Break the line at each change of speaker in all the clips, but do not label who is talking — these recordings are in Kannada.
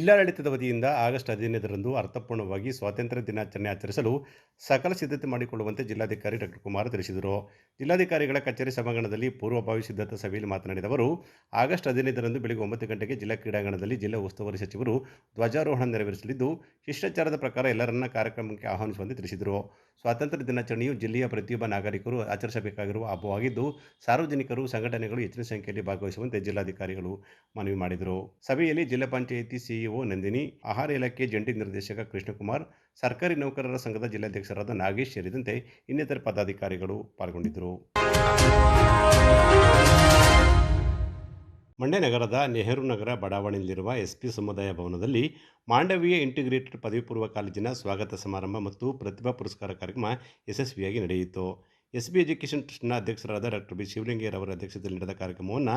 ಜಿಲ್ಲಾಡಳಿತದ ವತಿಯಿಂದ ಆಗಸ್ಟ್ ಹದಿನೈದರಂದು ಅರ್ಥಪೂರ್ಣವಾಗಿ ಸ್ವಾತಂತ್ರ್ಯ ದಿನಾಚರಣೆ ಆಚರಿಸಲು ಸಕಲ ಸಿದ್ಧತೆ ಮಾಡಿಕೊಳ್ಳುವಂತೆ ಜಿಲ್ಲಾಧಿಕಾರಿ ಡಾಕ್ಟರ್ ಕುಮಾರ್ ತಿಳಿಸಿದರು. ಜಿಲ್ಲಾಧಿಕಾರಿಗಳ ಕಚೇರಿ ಸಭಾಂಗಣದಲ್ಲಿ ಪೂರ್ವಭಾವಿ ಸಿದ್ಧತಾ ಸಭೆಯಲ್ಲಿ ಮಾತನಾಡಿದ ಅವರು, ಆಗಸ್ಟ್ ಹದಿನೈದರಂದು ಬೆಳಗ್ಗೆ ಒಂಬತ್ತು ಗಂಟೆಗೆ ಜಿಲ್ಲಾ ಕ್ರೀಡಾಂಗಣದಲ್ಲಿ ಜಿಲ್ಲಾ ಉಸ್ತುವಾರಿ ಸಚಿವರು ಧ್ವಜಾರೋಹಣ ನೆರವೇರಿಸಲಿದ್ದು, ಶಿಷ್ಟಾಚಾರದ ಪ್ರಕಾರ ಎಲ್ಲರನ್ನ ಕಾರ್ಯಕ್ರಮಕ್ಕೆ ಆಹ್ವಾನಿಸುವಂತೆ ತಿಳಿಸಿದರು. ಸ್ವಾತಂತ್ರ್ಯ ದಿನಾಚರಣೆಯು ಜಿಲ್ಲೆಯ ಪ್ರತಿಯೊಬ್ಬ ನಾಗರಿಕರು ಆಚರಿಸಬೇಕಾಗಿರುವ ಹಬ್ಬವಾಗಿದ್ದು, ಸಾರ್ವಜನಿಕರು, ಸಂಘಟನೆಗಳು ಹೆಚ್ಚಿನ ಸಂಖ್ಯೆಯಲ್ಲಿ ಭಾಗವಹಿಸುವಂತೆ ಜಿಲ್ಲಾಧಿಕಾರಿಗಳು ಮನವಿ ಮಾಡಿದರು. ಸಭೆಯಲ್ಲಿ ಜಿಲ್ಲಾ ಪಂಚಾಯಿತಿ ಸಿಇಒ ನಂದಿನಿ, ಆಹಾರ ಇಲಾಖೆ ಜಂಟಿ ನಿರ್ದೇಶಕ ಕೃಷ್ಣಕುಮಾರ್, ಸರ್ಕಾರಿ ನೌಕರರ ಸಂಘದ ಜಿಲ್ಲಾಧ್ಯಕ್ಷರಾದ ನಾಗೇಶ್ ಸೇರಿದಂತೆ ಇನ್ನಿತರ ಪದಾಧಿಕಾರಿಗಳು ಪಾಲ್ಗೊಂಡಿದ್ದರು. ಮಂಡ್ಯ ನಗರದ ನೆಹರು ನಗರ ಬಡಾವಣೆಯಲ್ಲಿರುವ ಎಸ್ಪಿ ಸಮುದಾಯ ಭವನದಲ್ಲಿ ಮಾಂಡವೀಯ ಇಂಟಿಗ್ರೇಟೆಡ್ ಪದವಿ ಪೂರ್ವ ಕಾಲೇಜಿನ ಸ್ವಾಗತ ಸಮಾರಂಭ ಮತ್ತು ಪ್ರತಿಭಾ ಪುರಸ್ಕಾರ ಕಾರ್ಯಕ್ರಮ ಯಶಸ್ವಿಯಾಗಿ ನಡೆಯಿತು. ಎಸ್ ಬಿ ಎಜುಕೇಷನ್ ಟ್ರಸ್ಟ್ನ ಅಧ್ಯಕ್ಷರಾದ ಡಾಕ್ಟರ್ ಬಿ ಶಿವಲಿಂಗಯ್ಯರವರ ಅಧ್ಯಕ್ಷತೆಯಲ್ಲಿ ನಡೆದ ಕಾರ್ಯಕ್ರಮವನ್ನು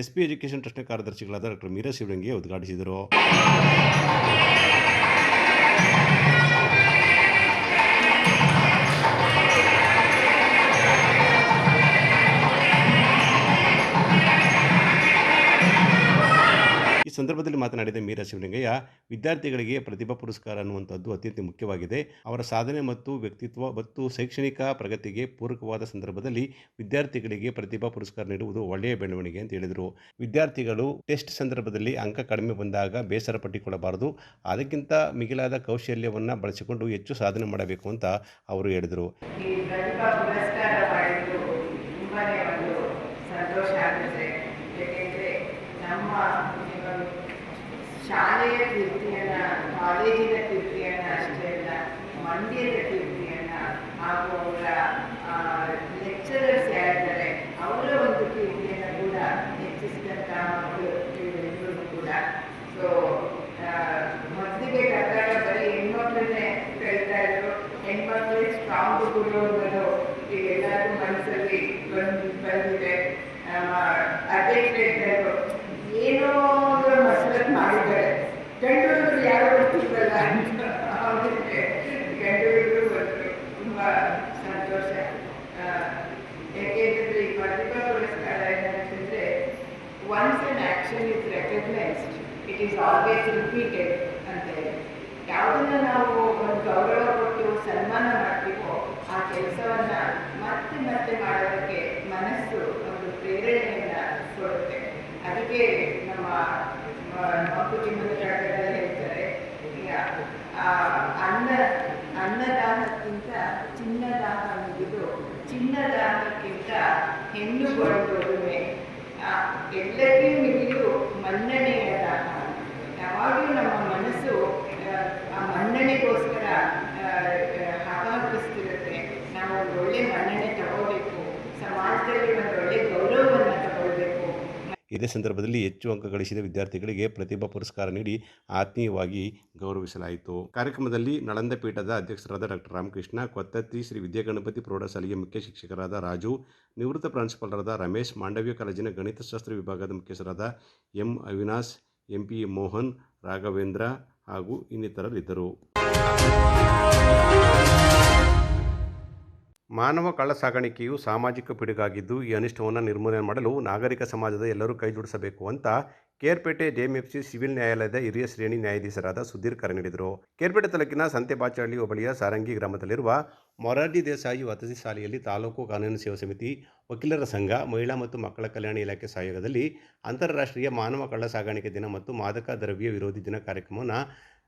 ಎಸ್ ಬಿ ಎಜುಕೇಷನ್ ಟ್ರಸ್ಟ್ನ ಕಾರ್ಯದರ್ಶಿಗಳಾದ ಡಾಕ್ಟರ್ ಮೀರಾ ಶಿವಲಿಂಗಯ್ಯ ಉದ್ಘಾಟಿಸಿದರು. ಸಂದರ್ಭದಲ್ಲಿ ಮಾತನಾಡಿದ ಮೀರಾ ಶಿವಲಿಂಗಯ್ಯ, ವಿದ್ಯಾರ್ಥಿಗಳಿಗೆ ಪ್ರತಿಭಾ ಪುರಸ್ಕಾರ ಅನ್ನುವಂಥದ್ದು ಅತ್ಯಂತ ಮುಖ್ಯವಾಗಿದೆ. ಅವರ ಸಾಧನೆ ಮತ್ತು ವ್ಯಕ್ತಿತ್ವ ಮತ್ತು ಶೈಕ್ಷಣಿಕ ಪ್ರಗತಿಗೆ ಪೂರಕವಾದ ಸಂದರ್ಭದಲ್ಲಿ ವಿದ್ಯಾರ್ಥಿಗಳಿಗೆ ಪ್ರತಿಭಾ ಪುರಸ್ಕಾರ ನೀಡುವುದು ಒಳ್ಳೆಯ ಬೆಳವಣಿಗೆ ಅಂತ ಹೇಳಿದರು. ವಿದ್ಯಾರ್ಥಿಗಳು ಟೆಸ್ಟ್ ಸಂದರ್ಭದಲ್ಲಿ ಅಂಕ ಕಡಿಮೆ ಬಂದಾಗ ಬೇಸರ ಪಟ್ಟಿಕೊಳ್ಳಬಾರದು. ಅದಕ್ಕಿಂತ ಮಿಗಿಲಾದ ಕೌಶಲ್ಯವನ್ನು ಬಳಸಿಕೊಂಡು ಹೆಚ್ಚು ಸಾಧನೆ ಮಾಡಬೇಕು ಅಂತ ಅವರು ಹೇಳಿದರು
ಈ ಪ್ರತಿಭಾ ಪುರಸ್ಕಾರ ಮಾಡಿದ್ದು ತುಂಬಾನೇ ಒಂದು ಸಂತೋಷ ಆಗುತ್ತೆ ಏಕೆಂದರೆ ನಮ್ಮ ಈ ಒಂದು ಶಾಲೆಯ ಕೀರ್ತಿಯನ್ನ ಕಾಲೇಜಿನ ಕೀರ್ತಿಯನ್ನ ಅಷ್ಟೇ ಅಲ್ಲ ಮಂಡ್ಯದ ಕೀರ್ತಿಯನ್ನ ಹಾಗೂ ಅವರ ಲೆಕ್ಚರರ್ಸ್ ಯಾರಿದ್ದಾರೆ ಅವರ ಒಂದು ಕೀರ್ತಿಯನ್ನು ಕೂಡ ಹೆಚ್ಚಿಸಿದಂಥ ಮಕ್ಕಳು ಇವರಿಬ್ಬರು ಕೂಡ ಸೊ ಮೊದಲಿಗೆ ಕನ್ನಡ ಬರೀ ಹೆಣ್ಮಕ್ಳನ್ನೇ ಕರೀತಾ ಇದ್ರು ಹೆಣ್ಮಕ್ಳೇ ಸ್ಟ್ರಾಂಗ್ ಗುರು ಅನ್ನೋದು ಈಗ ಎಲ್ಲರೂ ಮನಸ್ಸಲ್ಲಿ ಬಂದು ಬಂದಿದೆ ಅಡ್ಮಿಟೆಡ್ ಏನೋ ಒಂದು ಮಸರತ್ ಮಾಡಿದ್ದಾರೆ ಗಂಡು ಹುಡುಗರು ಯಾರು ಬರ್ತಿಲ್ವಲ್ಲ ಅಂತ ಅವ್ರಿಗೆ ಗಂಡು ಹುಡುಗರು ಬಂದರು ತುಂಬ ಸಂತೋಷ ಆ, ಯಾಕೆಂತಂದ್ರೆ ಈ ಪ್ರತಿಭಾ ಪುರಸ್ಕಾರ ಏನಂತಂದ್ರೆ once an action is recognized, it is always repeated ಅಂತ ಹೇಳಿ ಯಾವುದನ್ನ ನಾವು ಒಂದು ಗೌರವ ಕೊಟ್ಟು ಸನ್ಮಾನ ಮಾಡ್ತೀವೋ ಆ ಕೆಲಸವನ್ನ ಮತ್ತೆ ಮತ್ತೆ ಮಾಡೋದಕ್ಕೆ ಮನಸ್ಸು ಒಂದು ಪ್ರೇರಣೆಯನ್ನ ಕೊಡುತ್ತೆ. ಅದಕ್ಕೆ ನಮ್ಮ ಮಕ್ಕಳು ಮುಂದಾಟದಲ್ಲಿ ಹೇಳ್ತಾರೆ ಅನ್ನ ಅನ್ನದಾನಕ್ಕಿಂತ ಚಿನ್ನದಾನ ಮುಗಿದು ಚಿನ್ನದಾನಕ್ಕಿಂತ ಹೆಣ್ಣು ಕೊಡುವುದುಮೆ ಎಲ್ಲರಿಗೂ ಮಿಗಿಲು ಮನ್ನಣೆಯ ದಾನ ಯಾವಾಗಲೂ ನಮ್ಮ ಮನಸ್ಸು ಆ, ಆ ಮನ್ನಣೆಗೋಸ್ಕರ ಹಾಗಾಗಿಸ್ತಿರುತ್ತೆ ನಾವು ಒಳ್ಳೆ ಮನ್ನಣೆ ತಗೋಬೇಕು ಸಮಾಜದಲ್ಲಿ ಒಂದು ಒಳ್ಳೆ ಗೌರವವನ್ನು ತಗೊಳ್ಬೇಕು
ಇದೇ ಸಂದರ್ಭದಲ್ಲಿ ಹೆಚ್ಚು ಅಂಕ ಗಳಿಸಿದ ವಿದ್ಯಾರ್ಥಿಗಳಿಗೆ ಪ್ರತಿಭಾ ಪುರಸ್ಕಾರ ನೀಡಿ ಆತ್ಮೀಯವಾಗಿ ಗೌರವಿಸಲಾಯಿತು. ಕಾರ್ಯಕ್ರಮದಲ್ಲಿ ನಳಂದ ಪೀಠದ ಅಧ್ಯಕ್ಷರಾದ ಡಾಕ್ಟರ್ ರಾಮಕೃಷ್ಣ ಕೊತ್ತತ್ತಿ ಶ್ರೀ ವಿದ್ಯಾಗಣಪತಿ ಪ್ರೌಢಶಾಲೆಯ ಮುಖ್ಯ ಶಿಕ್ಷಕರಾದ ರಾಜು, ನಿವೃತ್ತ ಪ್ರಾಂಶುಪಾಲರಾದ ರಮೇಶ್, ಮಾಂಡವ್ಯ ಕಾಲೇಜಿನ ಗಣಿತಶಾಸ್ತ್ರ ವಿಭಾಗದ ಮುಖ್ಯಸ್ಥರಾದ M. Avinash, M. P. Mohan, Raghavendra ಹಾಗೂ ಇನ್ನಿತರರಿದ್ದರು. ಮಾನವ ಕಳ್ಳ ಸಾಗಾಣಿಕೆಯು ಸಾಮಾಜಿಕ ಪಿಡುಗಾಗಿದ್ದು ಈ ಅನಿಷ್ಟವನ್ನು ನಿರ್ಮೂಲನೆ ಮಾಡಲು ನಾಗರಿಕ ಸಮಾಜದ ಎಲ್ಲರೂ ಕೈಜೋಡಿಸಬೇಕು ಅಂತ ಕೇರ್ಪೇಟೆ ಜೆಎಂಎಫ್ಸಿ ಸಿವಿಲ್ ನ್ಯಾಯಾಲಯದ ಹಿರಿಯ ಶ್ರೇಣಿ ನ್ಯಾಯಾಧೀಶರಾದ ಸುಧೀರ್ ಕರೆ ನೀಡಿದರು. ಕೇರ್ಪೇಟೆ ತಾಲೂಕಿನ ಸಂತೆಬಾಚಹಳ್ಳಿ ಹೋಬಳಿಯ ಸಾರಂಗಿ ಗ್ರಾಮದಲ್ಲಿರುವ ಮೊರಾರ್ಜಿ ದೇಸಾಯಿ ವಸತಿ ಶಾಲೆಯಲ್ಲಿ ತಾಲೂಕು ಕಾನೂನು ಸೇವಾ ಸಮಿತಿ ವಕೀಲರ ಸಂಘ, ಮಹಿಳಾ ಮತ್ತು ಮಕ್ಕಳ ಕಲ್ಯಾಣ ಇಲಾಖೆ ಸಹಯೋಗದಲ್ಲಿ ಅಂತಾರಾಷ್ಟ್ರೀಯ ಮಾನವ ಕಳ್ಳ ಸಾಗಾಣಿಕೆ ದಿನ ಮತ್ತು ಮಾದಕ ದ್ರವ್ಯ ವಿರೋಧಿ ದಿನ ಕಾರ್ಯಕ್ರಮವನ್ನು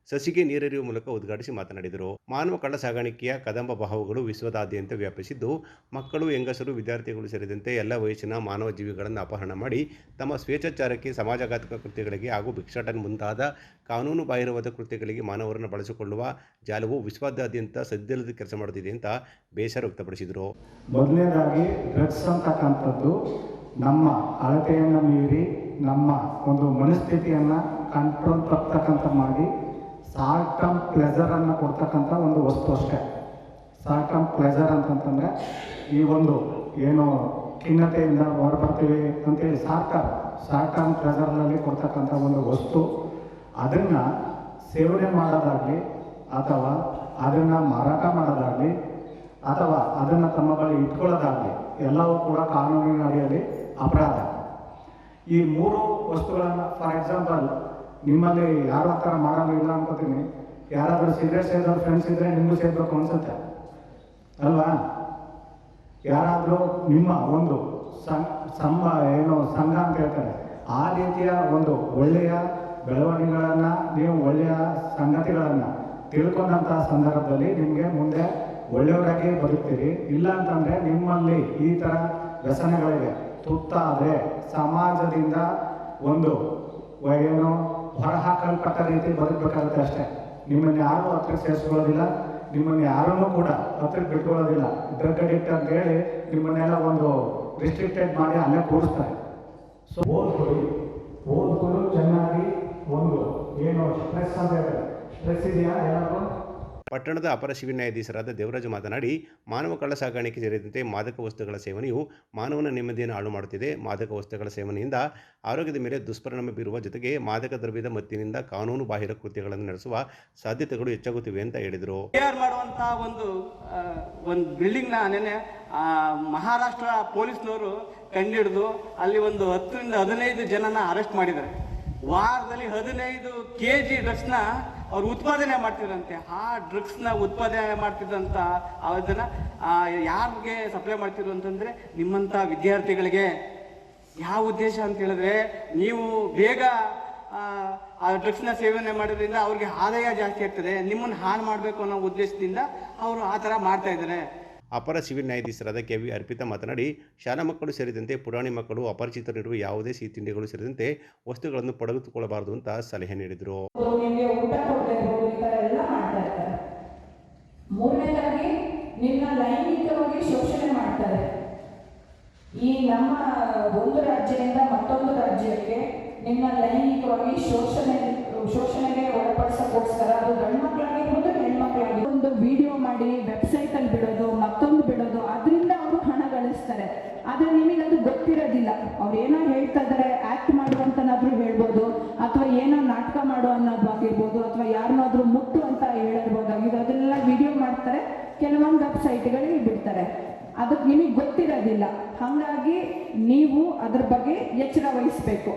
ಸಸಿಗೆ ನೀರರಿಯುವ ಮೂಲಕ ಉದ್ಘಾಟಿಸಿ ಮಾತನಾಡಿದರು. ಮಾನವ ಕಳ್ಳ ಸಾಗಾಣಿಕೆಯ ಕದಂಬ ಭಾವಗಳು ವಿಶ್ವದಾದ್ಯಂತ ವ್ಯಾಪಿಸಿದ್ದು, ಮಕ್ಕಳು, ಹೆಂಗಸರು, ವಿದ್ಯಾರ್ಥಿಗಳು ಸೇರಿದಂತೆ ಎಲ್ಲ ವಯಸ್ಸಿನ ಮಾನವ ಜೀವಿಗಳನ್ನು ಅಪಹರಣ ಮಾಡಿ, ತಮ್ಮ ಸ್ವೇಚ್ಛಾಚಾರಕ್ಕೆ ಸಮಾಜಘಾತಕ ಕೃತ್ಯಗಳಿಗೆ ಹಾಗೂ ಭಿಕ್ಷಾಟನೆ ಮುಂತಾದ ಕಾನೂನು ಬಾಹಿರವಾದ ಕೃತ್ಯಗಳಿಗೆ ಮಾನವರನ್ನು ಬಳಸಿಕೊಳ್ಳುವ ಜಾಲವು ವಿಶ್ವದಾದ್ಯಂತ ಸದ್ಯದಲ್ಲಿ ಕೆಲಸ ಮಾಡುತ್ತಿದೆ ಅಂತ ಬೇಸರ ವ್ಯಕ್ತಪಡಿಸಿದರು.
ಮೊದಲನೇದಾಗಿ, ಡ್ರಗ್ಸ್ ನಮ್ಮ ಅಳತೆಯನ್ನು ಮೀರಿ ನಮ್ಮ ಒಂದು ಮನಸ್ಥಿತಿಯನ್ನು ಕಂಟ್ರೋಲ್ ತಪ್ಪತಕ್ಕಂಥ ಮಾಡಿ ಶಾರ್ಟ್ ಟರ್ಮ್ ಪ್ಲೆಜರನ್ನು ಕೊಡ್ತಕ್ಕಂಥ ಒಂದು ವಸ್ತು ಅಷ್ಟೇ. ಶಾರ್ಟ್ ಟರ್ಮ್ ಪ್ಲೆಜರ್ ಅಂತಂತಂದರೆ ಈ ಒಂದು ಏನು ಖಿನ್ನತೆಯಿಂದ ಹೊರಬರ್ತೀವಿ ಅಂತೇಳಿ ಶಾರ್ಟ್ ಟರ್ಮ್ ಶಾರ್ಟ್ ಟರ್ಮ್ ಪ್ಲೆಜರ್ನಲ್ಲಿ ಕೊಡ್ತಕ್ಕಂಥ ಒಂದು ವಸ್ತು. ಅದನ್ನು ಸೇವನೆ ಮಾಡೋದಾಗಲಿ ಅಥವಾ ಅದನ್ನು ಮಾರಾಟ ಮಾಡೋದಾಗಲಿ ಅಥವಾ ಅದನ್ನು ತಮ್ಮ ಬಳಿ ಇಟ್ಕೊಳ್ಳೋದಾಗಲಿ ಎಲ್ಲವೂ ಕೂಡ ಕಾನೂನಿನ ಅಡಿಯಲ್ಲಿ ಅಪರಾಧ. ಈ ಮೂರು ವಸ್ತುಗಳನ್ನು ಫಾರ್ ಎಕ್ಸಾಂಪಲ್ ನಿಮ್ಮಲ್ಲಿ ಯಾರು ಆ ಥರ ಇಲ್ಲ ಅನ್ಕೋತೀನಿ. ಯಾರಾದರೂ ಸಿಗರೇಟ್ ಸೇದೋರು ಫ್ರೆಂಡ್ಸ್ ಇದ್ರೆ ನಿಮಗೂ ಸೇರ್ಬೇಕು ಅನ್ಸುತ್ತೆ. ಅಲ್ವಾ? ಯಾರಾದರೂ ನಿಮ್ಮ ಒಂದು ಸಂಘ ಏನು ಸಂಘ ಅಂತ ಹೇಳ್ತಾರೆ, ಆ ರೀತಿಯ ಒಂದು ಒಳ್ಳೆಯ ಬೆಳವಣಿಗೆಗಳನ್ನು, ನೀವು ಒಳ್ಳೆಯ ಸಂಗತಿಗಳನ್ನು ತಿಳ್ಕೊಂಡಂತಹ ಸಂದರ್ಭದಲ್ಲಿ ನಿಮಗೆ ಮುಂದೆ ಒಳ್ಳೆಯವರಾಗಿ ಬದುಕ್ತೀರಿ. ಇಲ್ಲ ಅಂತಂದರೆ ನಿಮ್ಮಲ್ಲಿ ಈ ಥರ ವ್ಯಸನಗಳಿವೆ. ತುತ್ತಾದರೆ ಸಮಾಜದಿಂದ ಒಂದು ವ- ಹೊರಹಾಕಲ್ಪಟ್ಟ ರೀತಿ ಬದುಕಬೇಕಾಗುತ್ತೆ ಅಷ್ಟೇ. ನಿಮ್ಮನ್ನು ಯಾರೂ ಹತ್ರ ಸೇರಿಸ್ಕೊಳ್ಳೋದಿಲ್ಲ, ನಿಮ್ಮನ್ನು ಯಾರನ್ನೂ ಕೂಡ ಹತ್ರ ಬಿಟ್ಕೊಳ್ಳೋದಿಲ್ಲ. ಡ್ರಗ್ ಅಡಿಕ್ಟ್ ಅಂತ ಹೇಳಿ ನಿಮ್ಮನ್ನೆಲ್ಲ ಒಂದು ರಿಸ್ಟ್ರಿಕ್ಟೆಡ್ ಮಾಡಿ ಅಲ್ಲೇ ಕೂರಿಸ್ತಾರೆ. ಸೊ ಓದ್ಕೊಳ್ಳಿ. ಓದ್ಕೊಂಡು ಚೆನ್ನಾಗಿ ಒಂದು ಏನು ಸ್ಟ್ರೆಸ್ ಅಂತ ಹೇಳ್ತಾರೆ ಸ್ಟ್ರೆಸ್ ಇದೆಯಾ ಏನಾದ್ರು
ಪಟ್ಟಣದ ಅಪರ ಸಿವಿಲ್ ನ್ಯಾಯಾಧೀಶರಾದ ದೇವರಾಜು ಮಾತನಾಡಿ, ಮಾನವ ಕಳ್ಳ ಸಾಗಾಣಿಕೆ ಸೇರಿದಂತೆ ಮಾದಕ ವಸ್ತುಗಳ ಸೇವನೆಯು ಮಾನವನ ನೆಮ್ಮದಿಯನ್ನು ಹಾಳು ಮಾಡುತ್ತಿದೆ. ಮಾದಕ ವಸ್ತುಗಳ ಸೇವನೆಯಿಂದ ಆರೋಗ್ಯದ ಮೇಲೆ ದುಷ್ಪರಿಣಾಮ ಬೀರುವ ಜೊತೆಗೆ ಮಾದಕ ದ್ರವ್ಯದ ಮತ್ತಿನಿಂದ ಕಾನೂನು ಬಾಹಿರ ಕೃತ್ಯಗಳನ್ನು ನಡೆಸುವ ಸಾಧ್ಯತೆಗಳು ಹೆಚ್ಚಾಗುತ್ತಿವೆ ಅಂತ ಹೇಳಿದರು.
ಒಂದು ಒಂದು ಬಿಲ್ಡಿಂಗ್ನ ನೆನೆ ಮಹಾರಾಷ್ಟ್ರ ಪೊಲೀಸ್ನವರು ಕಂಡಿಡಿದು ಅಲ್ಲಿ ಒಂದು ಹತ್ತರಿಂದ ಹದಿನೈದು ಜನನ ಅರೆಸ್ಟ್ ಮಾಡಿದ್ದಾರೆ. ವಾರದಲ್ಲಿ ಹದಿನೈದು ಕೆ ಜಿ ಡ್ರಗ್ಸ್ನ ಅವ್ರು ಉತ್ಪಾದನೆ ಮಾಡ್ತಿದ್ರಂತೆ. ಆ ಡ್ರಗ್ಸ್ನ ಉತ್ಪಾದನೆ ಮಾಡ್ತಿದ್ದಂಥ ಅದನ್ನ ಯಾರಿಗೆ ಸಪ್ಲೈ ಮಾಡ್ತಿದ್ರು ಅಂತಂದ್ರೆ ನಿಮ್ಮಂಥ ವಿದ್ಯಾರ್ಥಿಗಳಿಗೆ. ಯಾವ ಉದ್ದೇಶ ಅಂತ ಹೇಳಿದ್ರೆ ನೀವು ಬೇಗ ಆ, ಆ ಡ್ರಗ್ಸ್ನ ಸೇವನೆ ಮಾಡೋದ್ರಿಂದ ಅವ್ರಿಗೆ ಆದಾಯ ಜಾಸ್ತಿ ಆಗ್ತದೆ ನಿಮ್ಮನ್ನು ಹಾಳು ಮಾಡಬೇಕು ಅನ್ನೋ ಉದ್ದೇಶದಿಂದ ಅವರು ಆ ಥರ ಮಾಡ್ತಾ ಇದ್ದಾರೆ.
ಅಪರ ಸಿವಿಲ್ ನ್ಯಾಯಾಧೀಶರಾದ ಕೆ ವಿ ಅರ್ಪಿತಾ ಮಾತನಾಡಿ ಶಾಲಾ ಮಕ್ಕಳು ಸೇರಿದಂತೆ ಪುರಾಣಿ ಮಕ್ಕಳು ಅಪರಿಚಿತರಿರುವ ಯಾವುದೇ ಸಿಹಿ ತಿಂಡಿಗಳು ಸೇರಿದಂತೆ ವಸ್ತುಗಳನ್ನು ಪಡೆದುಕೊಳ್ಳಬಾರದು ಅಂತ ಸಲಹೆ ನೀಡಿದರು.
ಈ ನಮ್ಮ ಒಂದು ರಾಜ್ಯದಿಂದ ಮತ್ತೊಂದು ರಾಜ್ಯಕ್ಕೆ ನಿಮ್ಮ ಲೈಂಗಿಕವಾಗಿ ಶೋಷಣೆ ಶೋಷಣೆಗೆ ಒಳಪಡಿಸೋಕ್ಕೋಸ್ಕರ ಅದು ಗಂಡು ಮಕ್ಕಳಾಗಿರ್ಬೋದು ಹೆಣ್ಮಕ್ಳಾಗಿ ಒಂದು ವಿಡಿಯೋ ಮಾಡಿ ವೆಬ್ಸೈಟ್ ಅಲ್ಲಿ ಬಿಡೋದು. ಆದ್ರೆ ಅದು ಗೊತ್ತಿರೋದಿಲ್ಲ. ಅವ್ರು ಏನೋ ಹೇಳ್ತಾ ಇದಾರೆ ಆಕ್ಟ್ ಮಾಡುವಂತನಾದ್ರೂ ಹೇಳ್ಬೋದು, ಅಥವಾ ಏನೋ ನಾಟಕ ಮಾಡೋ ಅನ್ನೋದಾಗಿರ್ಬೋದು ಅಥವಾ ಯಾರನ್ನಾದ್ರೂ ಮುಟ್ಟು ಅಂತ ಹೇಳಿರ್ಬೋದಾಗಿದೆ ಅದನ್ನೆಲ್ಲ ವಿಡಿಯೋ ಮಾಡ್ತಾರೆ. ಕೆಲವೊಂದು ವೆಬ್ಸೈಟ್ಗಳಿಗೆ ಬಿಡ್ತಾರೆ. ಅದಕ್ಕೆ ನಿಮಗೆ ಗೊತ್ತಿರೋದಿಲ್ಲ. ಹಾಗಾಗಿ ನೀವು ಅದ್ರ ಬಗ್ಗೆ ಎಚ್ಚರ ವಹಿಸ್ಬೇಕು.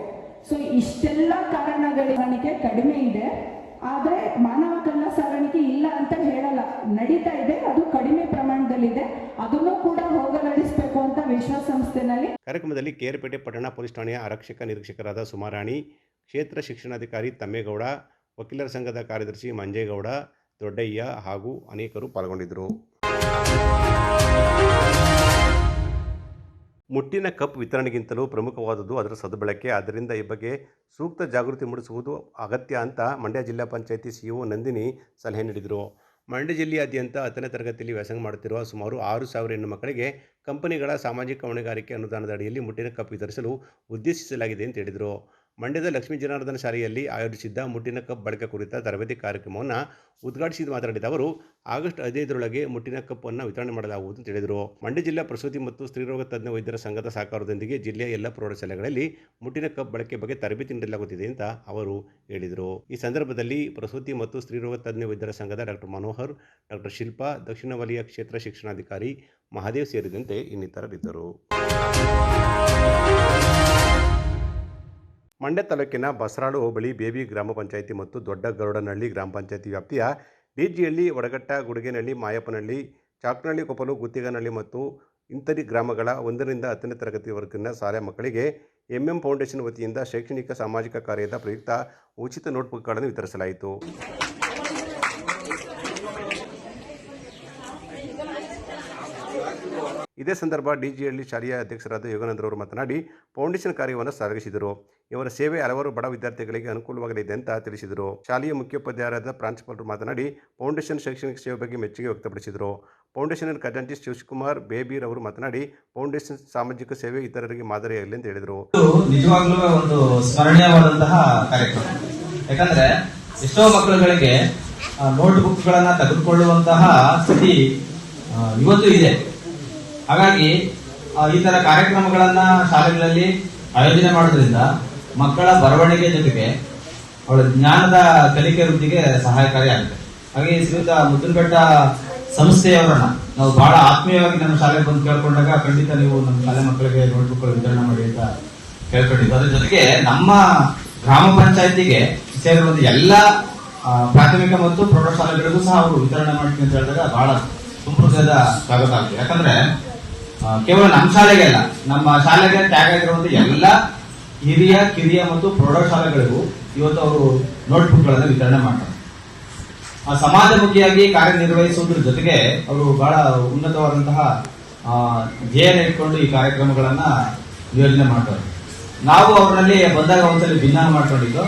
ಸೊ ಇಷ್ಟೆಲ್ಲ ಕಾರಣಗಳಿಗೆ ಕಡಿಮೆ ಇದೆ. ಆದರೆ ಮಾನವ ಕಲ್ಲ ಸಾಗಾಣಿಕೆ ಇಲ್ಲ ಅಂತ ಹೇಳಲ್ಲ. ನಡೀತಾ ಇದೆ, ಅದು ಕಡಿಮೆ ಪ್ರಮಾಣದಲ್ಲಿದೆ. ಅದನ್ನು ಕೂಡ ಹೋಗಲಾಡಿಸಬೇಕು ಅಂತ ವಿಶ್ವಸಂಸ್ಥೆನಲ್ಲಿ
ಕಾರ್ಯಕ್ರಮದಲ್ಲಿ ಕೇರ್ಪೇಟೆ ಪಟ್ಟಣ ಪೊಲೀಸ್ ಠಾಣೆಯ ಆರಕ್ಷಕ ನಿರೀಕ್ಷಕರಾದ ಸುಮಾರಾಣಿ, ಕ್ಷೇತ್ರ ಶಿಕ್ಷಣಾಧಿಕಾರಿ ತಮ್ಮೇಗೌಡ, ವಕೀಲರ ಸಂಘದ ಕಾರ್ಯದರ್ಶಿ ಮಂಜೇಗೌಡ, ದೊಡ್ಡಯ್ಯ ಹಾಗೂ ಅನೇಕರು ಪಾಲ್ಗೊಂಡಿದ್ದರು. ಮುಟ್ಟಿನ ಕಪ್ ವಿತರಣೆಗಿಂತಲೂ ಪ್ರಮುಖವಾದುದು ಅದರ ಸದ್ಬಳಕೆ. ಆದ್ದರಿಂದ ಈ ಬಗ್ಗೆ ಸೂಕ್ತ ಜಾಗೃತಿ ಮೂಡಿಸುವುದು ಅಗತ್ಯ ಅಂತ ಮಂಡ್ಯ ಜಿಲ್ಲಾ ಪಂಚಾಯಿತಿ ಸಿಇಒ ನಂದಿನಿ ಸಲಹೆ ನೀಡಿದರು. ಮಂಡ್ಯ ಜಿಲ್ಲೆಯಾದ್ಯಂತ ಹತ್ತನೇ ತರಗತಿಯಲ್ಲಿ ವ್ಯಾಸಂಗ ಮಾಡುತ್ತಿರುವ ಸುಮಾರು ಆರು ಸಾವಿರ ಹೆಣ್ಣು ಮಕ್ಕಳಿಗೆ ಕಂಪನಿಗಳ ಸಾಮಾಜಿಕ ಹೊಣೆಗಾರಿಕೆ ಅನುದಾನದ ಅಡಿಯಲ್ಲಿ ಮುಟ್ಟಿನ ಕಪ್ ವಿತರಿಸಲು ಉದ್ದೇಶಿಸಲಾಗಿದೆ ಅಂತ ಹೇಳಿದರು. ಮಂಡ್ಯದ ಲಕ್ಷ್ಮೀ ಜನಾರ್ದನ ಶಾಲೆಯಲ್ಲಿ ಆಯೋಜಿಸಿದ್ದ ಮುಟ್ಟಿನ ಕಪ್ ಬಳಕೆ ಕುರಿತ ತರಬೇತಿ ಕಾರ್ಯಕ್ರಮವನ್ನು ಉದ್ಘಾಟಿಸಿ ಮಾತನಾಡಿದ ಅವರು, ಆಗಸ್ಟ್ ಹದಿನೈದರೊಳಗೆ ಮುಟ್ಟಿನ ಕಪ್ ಅನ್ನು ವಿತರಣೆ ಮಾಡಲಾಗುವುದು ಅಂತ ಹೇಳಿದರು. ಮಂಡ್ಯ ಜಿಲ್ಲಾ ಪ್ರಸೂತಿ ಮತ್ತು ಸ್ತ್ರೀರೋಗ ತಜ್ಞ ವೈದ್ಯರ ಸಂಘದ ಸಹಕಾರದೊಂದಿಗೆ ಜಿಲ್ಲೆಯ ಎಲ್ಲ ಪ್ರೌಢಶಾಲೆಗಳಲ್ಲಿ ಮುಟ್ಟಿನ ಕಪ್ ಬಳಕೆ ಬಗ್ಗೆ ತರಬೇತಿ ನೀಡಲಾಗುತ್ತಿದೆ ಅಂತ ಅವರು ಹೇಳಿದರು. ಈ ಸಂದರ್ಭದಲ್ಲಿ ಪ್ರಸೂತಿ ಮತ್ತು ಸ್ತ್ರೀರೋಗ ತಜ್ಞ ವೈದ್ಯರ ಸಂಘದ ಡಾಕ್ಟರ್ ಮನೋಹರ್, ಡಾಕ್ಟರ್ ಶಿಲ್ಪಾ, ದಕ್ಷಿಣ ವಲಯ ಕ್ಷೇತ್ರ ಶಿಕ್ಷಣಾಧಿಕಾರಿ ಮಹಾದೇವ್ ಸೇರಿದಂತೆ ಇನ್ನಿತರರಿದ್ದರು. ಮಂಡ್ಯ ತಾಲೂಕಿನ ಬಸರಾಳು ಹೋಬಳಿ ಬೇಬಿ ಗ್ರಾಮ ಪಂಚಾಯಿತಿ ಮತ್ತು ದೊಡ್ಡ ಗರುಡನಹಳ್ಳಿ ಗ್ರಾಮ ಪಂಚಾಯಿತಿ ವ್ಯಾಪ್ತಿಯ ಡಿಜಿಹಳ್ಳಿ ವಡಗಟ್ಟ ಗುಡುಗೇನಹಳ್ಳಿ ಮಾಯಪ್ಪನಹಳ್ಳಿ, ಚಾಕ್ನಹಳ್ಳಿ, ಕೊಪ್ಪಲು, ಗುತ್ತಿಗನಹಳ್ಳಿ ಮತ್ತು ಇಂತರಿ ಗ್ರಾಮಗಳ ಒಂದರಿಂದ ಹತ್ತನೇ ತರಗತಿವರೆಗಿನ ಶಾಲೆ ಮಕ್ಕಳಿಗೆ ಎಂಎಂ ಫೌಂಡೇಶನ್ ವತಿಯಿಂದ ಶೈಕ್ಷಣಿಕ, ಸಾಮಾಜಿಕ ಕಾರ್ಯದ ಪ್ರಯುಕ್ತ ಉಚಿತ ನೋಟ್ಬುಕ್ಗಳನ್ನು ವಿತರಿಸಲಾಯಿತು. ಇದೇ ಸಂದರ್ಭ ಡಿಜಿಹಳ್ಳಿ ಶಾಲೆಯ ಅಧ್ಯಕ್ಷರಾದ ಯೋಗಾನಂದರವರು ಮಾತನಾಡಿ, ಫೌಂಡೇಶನ್ ಕಾರ್ಯವನ್ನು ಶ್ಲಾಘಿಸಿದರು ಇವರ ಸೇವೆ ಹಲವಾರು ಬಡ ವಿದ್ಯಾರ್ಥಿಗಳಿಗೆ ಅನುಕೂಲವಾಗಲಿದೆ ಅಂತ ತಿಳಿಸಿದರು. ಶಾಲೆಯ ಮುಖ್ಯೋಪಾಧ್ಯಾಯರಾದ ಪ್ರಾಂಶುಪಾಲರು ಮಾತನಾಡಿ, ಫೌಂಡೇಶನ್ ಶೈಕ್ಷಣಿಕ ಸೇವೆ ಬಗ್ಗೆ ಮೆಚ್ಚುಗೆ ವ್ಯಕ್ತಪಡಿಸಿದರು. ಫೌಂಡೇಶನ್ ಖಜಾಂಚಿ ಶಿವಕುಮಾರ್ ಬೇಬೀರ್ ಅವರು ಮಾತನಾಡಿ, ಫೌಂಡೇಶನ್ ಸಾಮಾಜಿಕ ಸೇವೆ ಇತರರಿಗೆ ಮಾದರಿಯಾಗಲಿ ಅಂತ ಹೇಳಿದರು.
ನಿಜವಾಗ್ಲೂ ಒಂದು ಸ್ಮರಣೀಯವಾದಂತಹ ಕಾರ್ಯಕ್ರಮ. ಯಾಕಂದ್ರೆ ಎಷ್ಟೋ ಮಕ್ಕಳುಗಳಿಗೆ ನೋಟ್ ಬುಕ್ ಗಳನ್ನ ತೆಗೆದುಕೊಳ್ಳುವಂತಹ ಸ್ಥಿತಿ ಇವತ್ತು ಇದೆ. ಹಾಗಾಗಿ ಈ ತರ ಕಾರ್ಯಕ್ರಮಗಳನ್ನ ಶಾಲೆಗಳಲ್ಲಿ ಆಯೋಜನೆ ಮಾಡೋದ್ರಿಂದ ಮಕ್ಕಳ ಬರವಣಿಗೆ ಜೊತೆಗೆ ಅವಳ ಜ್ಞಾನದ ಕಲಿಕೆ ವೃದ್ಧಿಗೆ ಸಹಾಯಕಾರಿಯಾಗುತ್ತೆ. ಹಾಗೆ ಶ್ರೀಯುತ ಮುದ್ದುನಬೆಟ್ಟ ಸಂಸ್ಥೆಯವರನ್ನ ನಾವು ಬಹಳ ಆತ್ಮೀಯವಾಗಿ ನಮ್ಮ ಶಾಲೆಗೆ ಬಂದು ಕೇಳ್ಕೊಂಡಾಗ ಖಂಡಿತ ನೀವು ನಮ್ಮ ಶಾಲೆ ಮಕ್ಕಳಿಗೆ ನೋಟ್ಬುಕ್ಗಳು ವಿತರಣೆ ಮಾಡಿ ಅಂತ ಕೇಳ್ಕೊಂಡಿದ್ದು. ಅದ್ರ ಜೊತೆಗೆ ನಮ್ಮ ಗ್ರಾಮ ಪಂಚಾಯತಿಗೆ ಸೇರಿರುವಂತಹ ಎಲ್ಲ ಪ್ರಾಥಮಿಕ ಮತ್ತು ಪ್ರೌಢಶಾಲೆಗಳಿಗೂ ಸಹ ಅವರು ವಿತರಣೆ ಮಾಡ್ತೀನಿ ಅಂತ ಹೇಳಿದಾಗ ಬಹಳ ತುಂಬು ಹೃದಯದ ಸ್ವಾಗತ ಆಗ್ತದೆ. ಯಾಕಂದ್ರೆ ಕೇವಲ ನಮ್ಮ ಶಾಲೆಗೆ ಅಲ್ಲ, ನಮ್ಮ ಶಾಲೆಗೆ ಟ್ಯಾಗ್ ಆಗಿರುವಂತಹ ಎಲ್ಲ ಹಿರಿಯ, ಕಿರಿಯ ಮತ್ತು ಪ್ರೌಢಶಾಲೆಗಳಿಗೂ ಇವತ್ತು ಅವರು ನೋಟ್ಬುಕ್ಗಳನ್ನು ವಿತರಣೆ ಮಾಡ್ತಾರೆ. ಆ, ಸಮಾಜಮುಖಿಯಾಗಿ ಕಾರ್ಯನಿರ್ವಹಿಸುವುದ್ರ ಜೊತೆಗೆ ಅವರು ಬಹಳ ಉನ್ನತವಾದಂತಹ ಧ್ಯೇಯನ ಇಟ್ಕೊಂಡು ಈ ಕಾರ್ಯಕ್ರಮಗಳನ್ನ ನಿಯೋಜನೆ ಮಾಡ್ತಾರೆ. ನಾವು ಅವರಲ್ಲಿ ಬಂದಾಗ ಒಂದ್ಸಲಿ ಭಿನ್ನ ಮಾಡ್ಕೊಂಡಿದ್ದು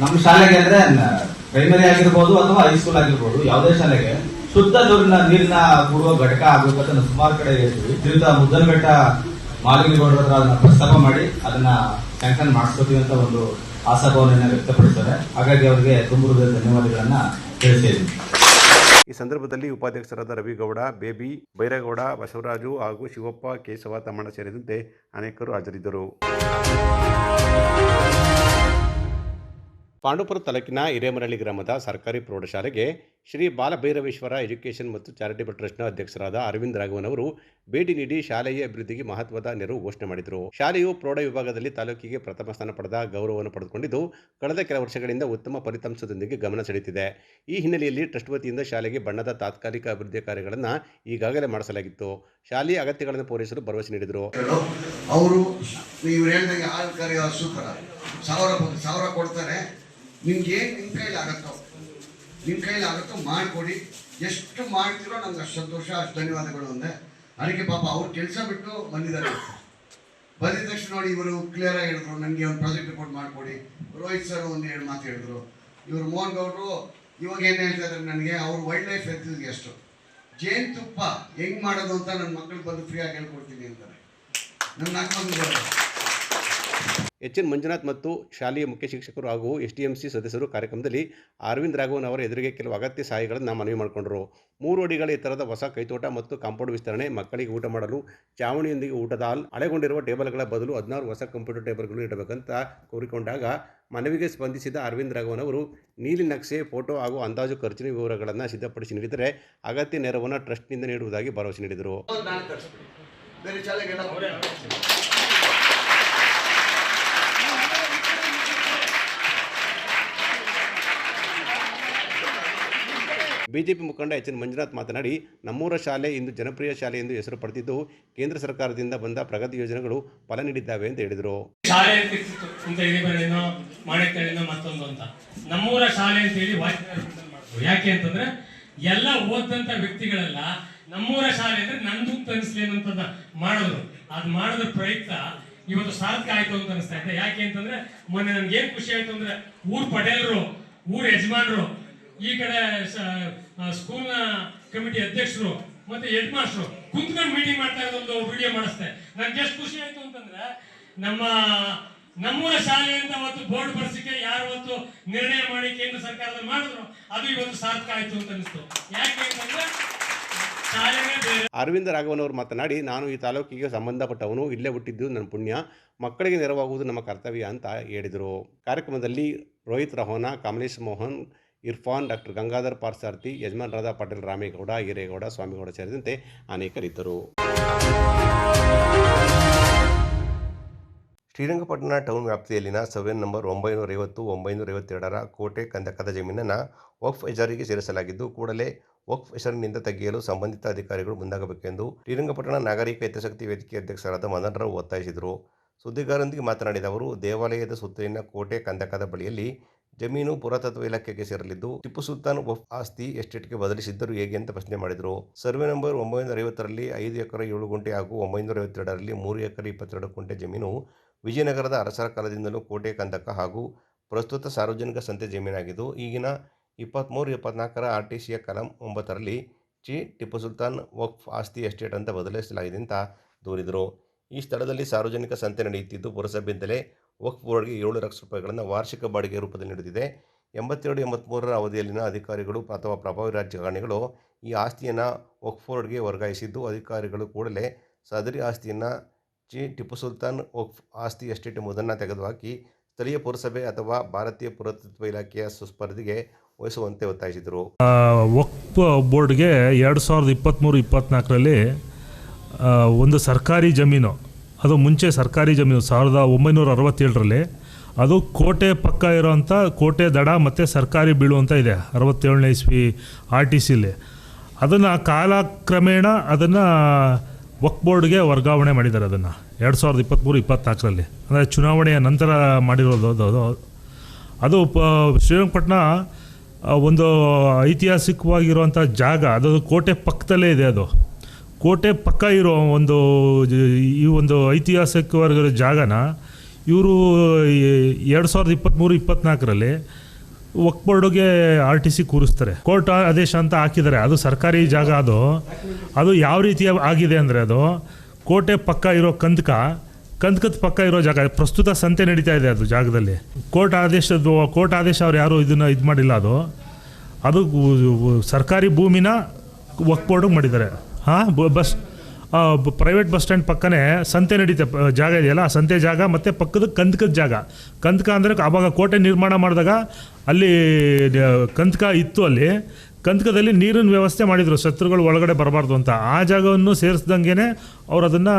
ನಮ್ಮ ಶಾಲೆಗೆ ಅಂದ್ರೆ ಪ್ರೈಮರಿ ಆಗಿರ್ಬೋದು ಅಥವಾ ಹೈಸ್ಕೂಲ್ ಆಗಿರ್ಬೋದು, ಯಾವುದೇ ಶಾಲೆಗೆ ಶುದ್ಧ ನೀರಿನ ನೀರಿನ ಕೊಡುವ ಘಟಕ ಆಗಬೇಕಂತ ಸುಮಾರು ಕಡೆ ಹೇಳ್ತೀವಿ. ಇದರಿಂದ ಮುದ್ದನಘಟ್ಟ ಮಾಲಿನ್ಯಗೌಡರ ಹತ್ರ ಅದನ್ನ ಪ್ರಸ್ತಾಪ ಮಾಡಿ ಅದನ್ನ ಸ್ಯಾಂಕ್ಷನ್ ಮಾಡಿಸ್ಕೋತೀವಿ ಅಂತ ಒಂದು ಆಶಾಭಾವನೆಯನ್ನ ವ್ಯಕ್ತಪಡಿಸ್ತಾರೆ. ಹಾಗಾಗಿ ಅವರಿಗೆ ತುಂಬ ಧನ್ಯವಾದಗಳನ್ನ ತಿಳಿಸಿದ್ದೀನಿ
ಈ ಸಂದರ್ಭದಲ್ಲಿ ಉಪಾಧ್ಯಕ್ಷರಾದ ರವಿಗೌಡ, ಬೇಬಿ ಬೈರೇಗೌಡ, ಬಸವರಾಜು ಹಾಗೂ ಶಿವಪ್ಪ ಕೇಶವ ತಮ್ಮಣ್ಣ ಸೇರಿದಂತೆ ಅನೇಕರು ಹಾಜರಿದ್ದರು. ಪಾಂಡುಪುರ ತಾಲೂಕಿನ ಹಿರೇಮರಳ್ಳಿ ಗ್ರಾಮದ ಸರ್ಕಾರಿ ಪ್ರೌಢಶಾಲೆಗೆ ಶ್ರೀ ಬಾಲಭೈರವೇಶ್ವರ ಎಜುಕೇಷನ್ ಮತ್ತು ಚಾರಿಟೇಬಲ್ ಟ್ರಸ್ಟ್ನ ಅಧ್ಯಕ್ಷರಾದ ಅರವಿಂದ್ ರಾಘವನ್ ಅವರು ಭೇಟಿ ನೀಡಿ ಶಾಲೆಯ ಅಭಿವೃದ್ಧಿಗೆ ಮಹತ್ವದ ನೆರವು ಘೋಷಣೆ ಮಾಡಿದರು. ಶಾಲೆಯು ಪ್ರೌಢ ವಿಭಾಗದಲ್ಲಿ ತಾಲೂಕಿಗೆ ಪ್ರಥಮ ಸ್ಥಾನ ಪಡೆದ ಗೌರವವನ್ನು ಪಡೆದುಕೊಂಡಿದ್ದು, ಕಳೆದ ಕೆಲ ವರ್ಷಗಳಿಂದ ಉತ್ತಮ ಫಲಿತಾಂಶದೊಂದಿಗೆ ಗಮನ ಸೆಳೆಯುತ್ತಿದೆ. ಈ ಹಿನ್ನೆಲೆಯಲ್ಲಿ ಟ್ರಸ್ಟ್ ವತಿಯಿಂದ ಶಾಲೆಗೆ ಬಣ್ಣದ ತಾತ್ಕಾಲಿಕ ಅಭಿವೃದ್ಧಿ ಕಾರ್ಯಗಳನ್ನು ಈಗಾಗಲೇ ಮಾಡಿಸಲಾಗಿತ್ತು ಶಾಲೆಯ ಅಗತ್ಯಗಳನ್ನು ಪೂರೈಸಲು ಭರವಸೆ ನೀಡಿದರು.
ಅವರು ಸಾವಿರ ಸಾವಿರ ಕೊಡ್ತಾರೆ. ನಿಮ್ಗೆ ಏನು ನಿಮ್ಮ ಕೈಲಿ ಆಗತ್ತೋ ನಿಮ್ಮ ಕೈಲಿ ಆಗತ್ತೋ ಮಾಡಿಕೊಡಿ. ಎಷ್ಟು ಮಾಡ್ತೀರೋ ನಮ್ಗೆ ಅಷ್ಟು ಸಂತೋಷ, ಅಷ್ಟು ಧನ್ಯವಾದಗಳು ಅಂದೆ. ಅದಕ್ಕೆ ಪಾಪ ಅವ್ರು ಕೆಲಸ ಬಿಟ್ಟು ಬಂದಿದ್ದಾರೆ. ಬಂದಿದ ತಕ್ಷಣ ನೋಡಿ ಇವರು ಕ್ಲಿಯರ್ ಆಗಿ ಹೇಳಿದ್ರು ನನಗೆ ಒಂದು ಪ್ರಾಜೆಕ್ಟ್ ರಿಪೋರ್ಟ್ ಮಾಡಿಕೊಡಿ. ರೋಹಿತ್ ಸರ್ ಒಂದು ಎರಡು ಮಾತು ಹೇಳಿದ್ರು. ಇವರು ಮೋಹನ್ ಗೌಡ್ರು ಇವಾಗ ಏನು ಹೇಳ್ತಾ ಇದ್ದಾರೆ ನನಗೆ, ಅವ್ರು ವೈಲ್ಡ್ ಲೈಫ್ ಎಷ್ಟು ಜೇನುತುಪ್ಪ ಹೆಂಗ್ ಮಾಡೋದು ಅಂತ ನನ್ನ ಮಕ್ಕಳು ಬಂದು ಫ್ರೀಯಾಗಿ ಹೇಳ್ಕೊಡ್ತೀನಿ ಅಂತಾರೆ. ನನ್ನ ಅಕ್ಕ
ಎಚ್ ಎನ್ ಮಂಜುನಾಥ್ ಮತ್ತು ಶಾಲೆಯ ಮುಖ್ಯ ಶಿಕ್ಷಕರು ಹಾಗೂ ಎಸ್ ಡಿ ಎಂ ಸಿ ಸದಸ್ಯರು ಕಾರ್ಯಕ್ರಮದಲ್ಲಿ ಅರವಿಂದ್ ರಾಘವನ್ ಅವರ ಎದುರಿಗೆ ಕೆಲವು ಅಗತ್ಯ ಸಹಾಯಗಳನ್ನು ಮನವಿ ಮಾಡಿಕೊಂಡರು. ಮೂರು ಅಡಿಗಳ ಎತ್ತರದ ಹೊಸ ಕೈತೋಟ ಮತ್ತು ಕಾಂಪೌಂಡ್ ವಿಸ್ತರಣೆ, ಮಕ್ಕಳಿಗೆ ಊಟ ಮಾಡಲು ಚಾವಣಿಯೊಂದಿಗೆ ಊಟದ ಹಾಲ್ ಹಳೆಗೊಂಡಿರುವ ಟೇಬಲ್ಗಳ ಬದಲು ಹದಿನಾರು ಹೊಸ ಕಂಪ್ಯೂಟರ್ ಟೇಬಲ್ಗಳು ಇಡಬೇಕಂತ ಕೋರಿಕೊಂಡಾಗ ಮನವಿಗೆ ಸ್ಪಂದಿಸಿದ ಅರವಿಂದ್ ರಾಘವನ್ ಅವರು, ನೀಲಿ ನಕ್ಷೆ, ಫೋಟೋ ಹಾಗೂ ಅಂದಾಜು ಖರ್ಚಿನ ವಿವರಗಳನ್ನು ಸಿದ್ಧಪಡಿಸಿ ನೀಡಿದರೆ ಅಗತ್ಯ ನೆರವನ್ನು ಟ್ರಸ್ಟ್ನಿಂದ ನೀಡುವುದಾಗಿ ಭರವಸೆ ನೀಡಿದರು. ಬಿಜೆಪಿ ಮುಖಂಡ ಎಚ್ ಎನ್ ಮಂಜುನಾಥ್ ಮಾತನಾಡಿ, ನಮ್ಮೂರ ಶಾಲೆ ಇಂದು ಜನಪ್ರಿಯ ಶಾಲೆ ಎಂದು ಹೆಸರು ಪಡೆದಿದ್ದು, ಕೇಂದ್ರ ಸರ್ಕಾರದಿಂದ ಬಂದ ಪ್ರಗತಿ ಯೋಜನೆಗಳು ಫಲ ನೀಡಿದ್ದಾವೆ ಅಂತ ಹೇಳಿದರು
ಮತ್ತೊಂದು ಅಂತ. ನಮ್ಮೂರ ಶಾಲೆ ಅಂತ ಹೇಳಿ ಯಾಕೆ ಅಂತಂದ್ರೆ, ಎಲ್ಲ ಓದಂತ ವ್ಯಕ್ತಿಗಳೆಲ್ಲ ನಮ್ಮೂರ ಶಾಲೆ ಅಂದ್ರೆ ನಂದು ಅನಿಸ್ಲಿ ಅನ್ನೋಂಥದ್ದು ಮಾಡಿದ್ರು. ಅದ್ ಮಾಡಿದ ಪ್ರಯುಕ್ತ ಇವತ್ತು ಸಾರ್ಥಕ ಆಯ್ತು ಅಂತ ಅನಿಸ್ತಾ ಇದೆ. ಯಾಕೆ ಅಂತಂದ್ರೆ, ಮೊನ್ನೆ ನನ್ಗೆ ಏನ್ ಖುಷಿ ಆಯ್ತು ಅಂದ್ರೆ, ಊರ್ ಪಟೇಲರು, ಊರ್ ಯಜಮಾನರು ಈ ಕಡೆ ಸ್ಕೂಲ್ನ ಕಮಿಟಿ ಅಧ್ಯಕ್ಷರು ಮತ್ತೆ ಹೆಡ್ ಮಾಸ್ಟರ್ ಕುಂತ್ಕೊಂಡು ಮೀಟಿಂಗ್ ಮಾಡ್ತಾ ಇರೋದೊಂದು ವಿಡಿಯೋ ಮಾಡಿಸ್ತೆ ನನ್ಗೆ ಎಷ್ಟು ಖುಷಿ ಆಯ್ತು ಅಂತಂದ್ರೆ ನಮ್ಮ, ನಮ್ಮೂರ ಶಾಲೆ ಅಂತ ಅವತ್ತು ಬೋರ್ಡ್ ಬರ್ಸಿಕೆ ಯಾರು ನಿರ್ಣಯ ಮಾಡಿ ಕೇಂದ್ರ ಸರ್ಕಾರದಲ್ಲಿ ಮಾಡಿದ್ರು, ಅದು ಇವತ್ತು ಸಾರ್ಥಕ ಆಯ್ತು ಅಂತ ಅನಿಸ್ತು ಯಾಕೆ ಅಂತಂದ್ರೆ
ಅರವಿಂದ ರಾಘವನ್ ಅವರು ಮಾತನಾಡಿ, ನಾನು ಈ ತಾಲೂಕಿಗೆ ಸಂಬಂಧಪಟ್ಟವನು, ಇಲ್ಲೇ ಹುಟ್ಟಿದ್ದು ನನ್ನ ಪುಣ್ಯ, ಮಕ್ಕಳಿಗೆ ನೆರವಾಗುವುದು ನಮ್ಮ ಕರ್ತವ್ಯ ಅಂತ ಹೇಳಿದರು. ಕಾರ್ಯಕ್ರಮದಲ್ಲಿ ರೋಹಿತ್ ರಹೋನ, ಕಮಲೇಶ್ ಮೋಹನ್ ಇರ್ಫಾನ್, ಡಾಕ್ಟರ್ ಗಂಗಾಧರ್ ಪಾರ್ಸಾರ್ಥಿ ಯಜಮಾನರಾದ ಪಾಟೀಲ್ ರಾಮೇಗೌಡ, ಹಿರೇಗೌಡ, ಸ್ವಾಮಿಗೌಡ ಸೇರಿದಂತೆ ಅನೇಕರಿದ್ದರು. ಶ್ರೀರಂಗಪಟ್ಟಣ ಟೌನ್ ವ್ಯಾಪ್ತಿಯಲ್ಲಿನ ಸವೆನ್ ನಂಬರ್ ಒಂಬೈನೂರ ಐವತ್ತು ಒಂಬೈನೂರ ಐವತ್ತೆರಡರ ಕೋಟೆ ಕಂದಕದ ಜಮೀನನ್ನು ವಕ್ಫ್ ಹೆಸರಿಗೆ ಸೇರಿಸಲಾಗಿದ್ದು, ಕೂಡಲೇ ವಕ್ಫ್ ಹೆಸರಿನಿಂದ ತೆಗೆಯಲು ಸಂಬಂಧಿತ ಅಧಿಕಾರಿಗಳು ಮುಂದಾಗಬೇಕೆಂದು ಶ್ರೀರಂಗಪಟ್ಟಣ ನಾಗರಿಕ ಹಿತಾಸಕ್ತಿ ವೇದಿಕೆ ಅಧ್ಯಕ್ಷರಾದ ಮದನ್ ಒತ್ತಾಯಿಸಿದರು. ಸುದ್ದಿಗಾರರೊಂದಿಗೆ ಮಾತನಾಡಿದ ಅವರು, ದೇವಾಲಯದ ಸುತ್ತಲಿನ ಕೋಟೆ ಕಂದಕದ ಬಳಿಯಲ್ಲಿ ಜಮೀನು ಪುರಾತತ್ವ ಇಲಾಖೆಗೆ ಸೇರಲಿದ್ದು, ಟಿಪ್ಪು ಸುಲ್ತಾನ್ ವಫ್ ಆಸ್ತಿ ಎಸ್ಟೇಟ್ಗೆ ಬದಲಿಸಿದ್ದರು ಹೇಗೆ ಅಂತ ಪ್ರಶ್ನೆ ಮಾಡಿದರು. ಸರ್ವೆ ನಂಬರ್ ಒಂಬೈನೂರ ಐವತ್ತರಲ್ಲಿ ಐದು ಎಕರೆ ಏಳು ಗುಂಟೆ ಹಾಗೂ ಒಂಬೈನೂರ ಐವತ್ತೆರಡರಲ್ಲಿ ಮೂರು ಎಕರೆ ಇಪ್ಪತ್ತೆರಡು ಗುಂಟೆ ಜಮೀನು ವಿಜಯನಗರದ ಅರಸರ ಕಾಲದಿಂದಲೂ ಕೋಟೆ ಕಂದಕ ಹಾಗೂ ಪ್ರಸ್ತುತ ಸಾರ್ವಜನಿಕ ಸಂತೆ ಜಮೀನಾಗಿದ್ದು, ಈಗಿನ ಇಪ್ಪತ್ತ್ಮೂರು ಇಪ್ಪತ್ನಾಲ್ಕರ ಆರ್ ಟಿ ಸಿಯ ಕಲಂ ಒಂಬತ್ತರಲ್ಲಿ ಚಿ ಟಿಪ್ಪು ಸುಲ್ತಾನ್ ವಕ್ಫ್ ಆಸ್ತಿ ಎಸ್ಟೇಟ್ ಅಂತ ಬದಲಾಯಿಸಲಾಗಿದೆ ಅಂತ ದೂರಿದರು. ಈ ಸ್ಥಳದಲ್ಲಿ ಸಾರ್ವಜನಿಕ ಸಂತೆ ನಡೆಯುತ್ತಿದ್ದು, ಪುರಸಭೆಯಿಂದಲೇ ವಕ್ಫ್ ಬೋರ್ಡ್ಗೆ ಏಳು ಲಕ್ಷ ರೂಪಾಯಿಗಳನ್ನು ವಾರ್ಷಿಕ ಬಾಡಿಗೆ ರೂಪದಲ್ಲಿ ನೀಡುತ್ತಿದೆ ಎಂಬತ್ತೆರಡು ಎಂಬತ್ತ್ಮೂರರ ಅವಧಿಯಲ್ಲಿನ ಅಧಿಕಾರಿಗಳು ಅಥವಾ ಪ್ರಭಾವಿ ರಾಜಕಾರಣಿಗಳು ಈ ಆಸ್ತಿಯನ್ನು ವಕ್ಫ್ ಬೋರ್ಡ್ಗೆ ವರ್ಗಾಯಿಸಿದ್ದು, ಅಧಿಕಾರಿಗಳು ಕೂಡಲೇ ಸದರಿ ಆಸ್ತಿಯನ್ನು ಚಿ ಟಿಪ್ಪು ಸುಲ್ತಾನ್ ವಕ್ಫ್ ಆಸ್ತಿ ಎಸ್ಟೇಟ್ ಎಂಬುದನ್ನು ತೆಗೆದುಹಾಕಿ, ಸ್ಥಳೀಯ ಪುರಸಭೆ ಅಥವಾ ಭಾರತೀಯ ಪುರಾತತ್ವ ಇಲಾಖೆಯ ಸುಸ್ಪರ್ಧಿಗೆ ವಹಿಸುವಂತೆ ಒತ್ತಾಯಿಸಿದರು.
ವಕ್ಫ್ ಬೋರ್ಡ್ಗೆ ಎರಡು ಸಾವಿರದ ಇಪ್ಪತ್ತ್ಮೂರು ಇಪ್ಪತ್ತ್ನಾಲ್ಕರಲ್ಲಿ ಒಂದು ಸರ್ಕಾರಿ ಜಮೀನು ಅದು ಮುಂಚೆ ಸರ್ಕಾರಿ ಜಮೀನು, ಸಾವಿರದ ಒಂಬೈನೂರ ಅರವತ್ತೇಳರಲ್ಲಿ. ಅದು ಕೋಟೆ ಪಕ್ಕ ಇರೋವಂಥ ಕೋಟೆ ದಡ ಮತ್ತು ಸರ್ಕಾರಿ ಬೀಳು ಅಂತ ಇದೆ, ಅರವತ್ತೇಳನೇ ಇಸ್ವಿ ಆರ್ ಟಿ ಸಿಲಿ. ಅದನ್ನು ಕಾಲಕ್ರಮೇಣ ಅದನ್ನು ವಕ್ ಬೋರ್ಡ್ಗೆ ವರ್ಗಾವಣೆ ಮಾಡಿದ್ದಾರೆ ಅದನ್ನು, ಎರಡು ಸಾವಿರದ ಇಪ್ಪತ್ತ್ಮೂರು ಇಪ್ಪತ್ತ್ನಾಲ್ಕರಲ್ಲಿ ಅಂದರೆ ಚುನಾವಣೆಯ ನಂತರ ಮಾಡಿರೋದು ಅದು ಅದು. ಪ ಶ್ರೀರಂಗಪಟ್ಟಣ ಒಂದು ಐತಿಹಾಸಿಕವಾಗಿರುವಂಥ ಜಾಗ, ಅದು ಕೋಟೆ ಪಕ್ಕದಲ್ಲೇ ಇದೆ ಅದು. ಕೋಟೆ ಪಕ್ಕ ಇರೋ ಒಂದು ಈ ಒಂದು ಐತಿಹಾಸಿಕವಾಗಿರೋ ಜಾಗನ ಇವರು ಎರಡು ಸಾವಿರದ ಇಪ್ಪತ್ತ್ಮೂರು ಇಪ್ಪತ್ತ್ನಾಲ್ಕರಲ್ಲಿ ವಕ್ ಬೋರ್ಡ್ಗೆ ಆರ್ ಟಿ ಸಿ ಕೂರಿಸ್ತಾರೆ. ಕೋರ್ಟ್ ಆದೇಶ ಅಂತ ಹಾಕಿದ್ದಾರೆ. ಅದು ಸರ್ಕಾರಿ ಜಾಗ ಅದು. ಅದು ಯಾವ ರೀತಿ ಆಗಿದೆ ಅಂದರೆ ಅದು ಕೋಟೆ ಪಕ್ಕ ಇರೋ ಕಂದಕ, ಕಂದಕದ ಪಕ್ಕ ಇರೋ ಜಾಗ, ಪ್ರಸ್ತುತ ಸಂತೆ ನಡೀತಾ ಇದೆ ಅದು ಜಾಗದಲ್ಲಿ. ಕೋರ್ಟ್ ಆದೇಶದ್ದು, ಕೋರ್ಟ್ ಆದೇಶ ಅವ್ರು ಯಾರು ಇದನ್ನು ಇದು ಮಾಡಿಲ್ಲ ಅದು. ಅದು ಸರ್ಕಾರಿ ಭೂಮಿನ ವಕ್ ಬೋರ್ಡಿಗೆ ಮಾಡಿದ್ದಾರೆ. ಹಾಂ ಬಸ್ ಪ್ರೈವೇಟ್ ಬಸ್ ಸ್ಟ್ಯಾಂಡ್ ಪಕ್ಕನೇ ಸಂತೆ ನಡೀತೆ ಜಾಗ ಇದೆಯಲ್ಲ ಆ ಸಂತೆ ಜಾಗ ಮತ್ತು ಪಕ್ಕದ ಕಂದಕದ ಜಾಗ. ಕಂದಕ ಅಂದರೆ ಆವಾಗ ಕೋಟೆ ನಿರ್ಮಾಣ ಮಾಡಿದಾಗ ಅಲ್ಲಿ ಕಂದಕ ಇತ್ತು ಅಲ್ಲಿ. ಕಂದಕದಲ್ಲಿ ನೀರಿನ ವ್ಯವಸ್ಥೆ ಮಾಡಿದರು, ಶತ್ರುಗಳು ಒಳಗಡೆ ಬರಬಾರ್ದು ಅಂತ. ಆ ಜಾಗವನ್ನು ಸೇರಿಸ್ದಂಗೆ ಅವ್ರು ಅದನ್ನು